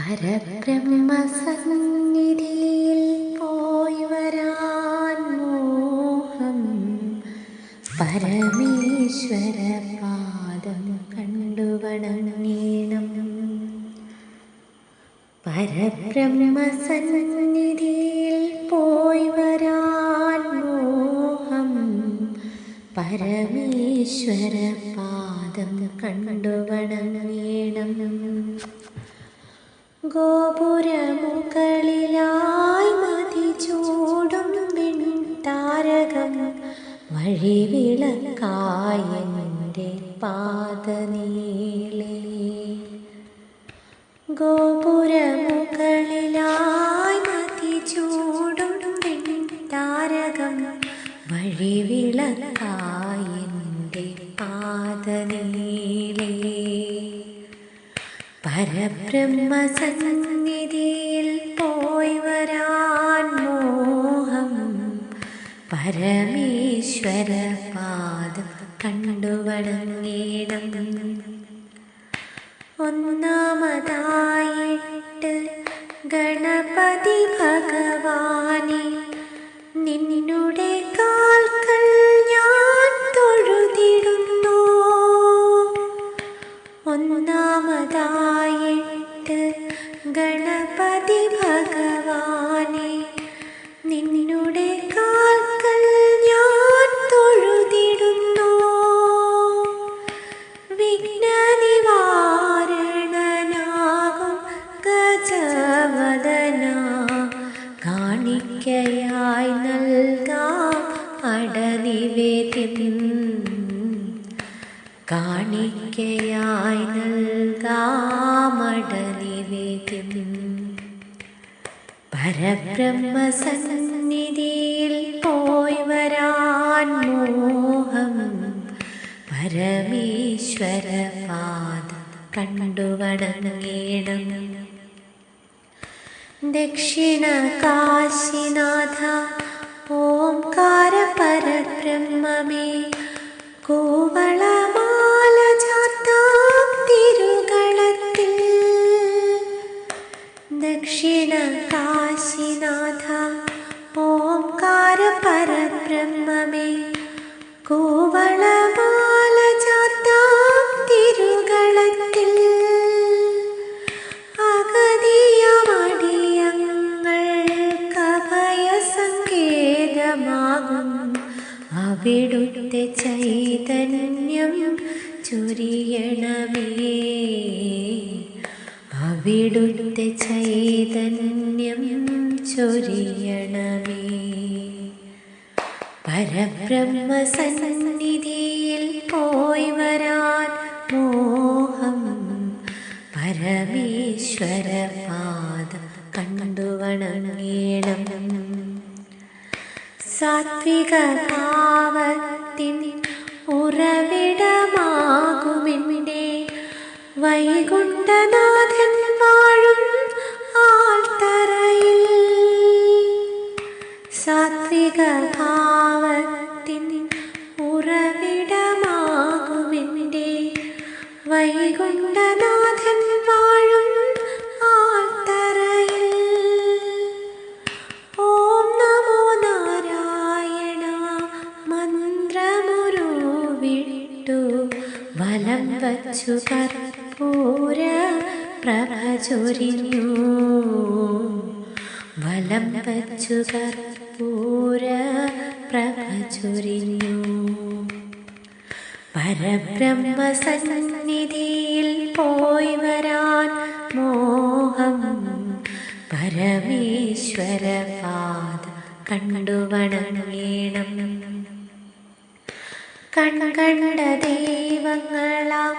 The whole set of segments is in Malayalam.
പരബ്രഹ്മസന്നിധിയിൽ പോയി വരാൻ മോഹം. പരമേശ്വര പാദം കണ്ടുവണങ്ങീണം പരബ്രഹ്മസന്നിധിയിൽ പോയി വരാൻ മോഹം. പരമേശ്വര പാദം കണ്ടുവണങ്ങീണം ഗോപുരമുകളിലായി മതി ചൂടും താരകം. വഴി വിളക്കായ ഗോപുരമുകളിലായി പരബ്രഹ്മസന്നിധിയിൽ പോയി വരാൻ മോഹം. പരമേശ്വര പാദം കണ്ടുവണങ്ങേണം ഒന്നാമതായിട്ട് ഗണപതി ഭഗവാനെ നിന്നുടെ കാൽക്കൽ കാണിക്കയായി നൽകാമടനിവേദ്യം പരബ്രഹ്മസന്നിധിയിൽ പോയി വരാൻ മോഹം. പരമേശ്വര പാദം കണ്ടുവണങ്ങേണം ദക്ഷിണ കാശിനാഥ ഓംകാര പരബ്രഹ്മമേ. പരബ്രഹ്മമേ കോവളമാല ചാത്താം തിരുകളത്തിൽ. അഗതിയമടിയങ്ങൾ സങ്കേതമാകും. അവിടുത്തെ ചൈതന്യം ചൊരിയണമേ. അവിടുത്തെ ചൈതന്യം ചൊരിയണമേ. പരബ്രഹ്മസന്നിധിയിൽ പോയി വരാൻ മോഹം. പരമേശ്വര പാദം കണ്ടുവണങ്ങേണം സാത്വിക ഭാവത്തിൻ ഉറവിടമാകുമെന്നെ വൈകുണ്ഠനാഥൻ വച്ചു കർപ്പൂര പ്രഭ ചൊരിഞ്ഞു വലം വച്ചു കർപ്പൂര പ്രഭ ചൊരിഞ്ഞു പരബ്രഹ്മസന്നിധിയിൽ പോയി വരാൻ മോഹം പരമേശ്വര പാദ കണ്ടുവണങ്ങേണം കൺകണ്ട ദൈവങ്ങളാം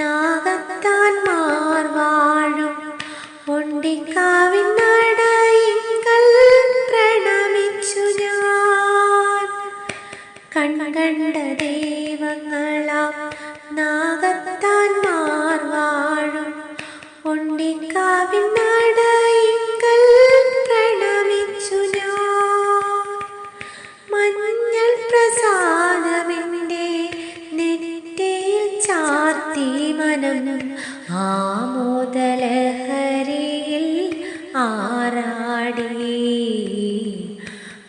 നാഗത്താൻമാർ വാഴും. ഒണ്ടിക്കാവിൻ നടയിങ്കൽ പ്രണമിച്ചു ഞാൻ. കൺകണ്ട ദൈവങ്ങളാം നാഗത്താൻമാർ വാഴും. ഒണ്ടിക്കാവിൻ നടയിങ്കൽ പാടി.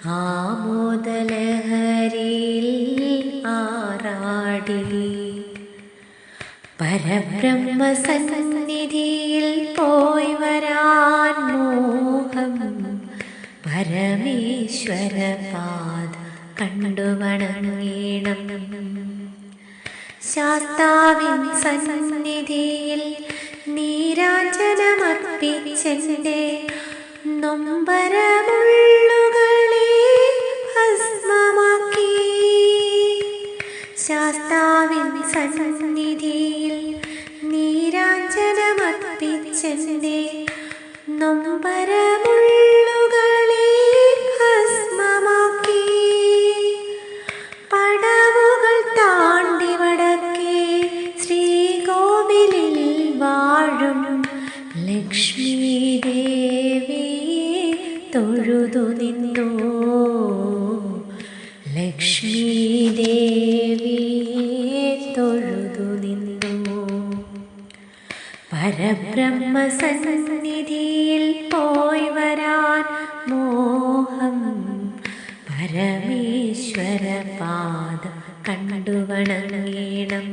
ആമോദലഹരിൽ ആറാടി. പരബ്രഹ്മ സന്നിധിയിൽ പോയി വരാൻ മോഹം. പരമേശ്വര പാദ കണ്ടു വണങ്ങീണം. ശാസ്താവിൻ സന്നിധിയിൽ നീരാജനമർപ്പിച്ചെന്റെ നൊമ്പരമുള്ളുകളെ ഭസ്മമാക്കി. ശാസ്താവിൻ സന്നിധിയിൽ നീരാഞ്ജനമർപ്പിച്ചെന്റെ നൊമ്പരമുള്ളുകളെ തൊഴുതു നിന്നു ലക്ഷ്മി ദേവി തൊഴുതു നിന്നു പരബ്രഹ്മസന്നിധിയിൽ പോയി വരാൻ മോഹം പരമേശ്വര പാദം കണ്ടു വണങ്ങീണം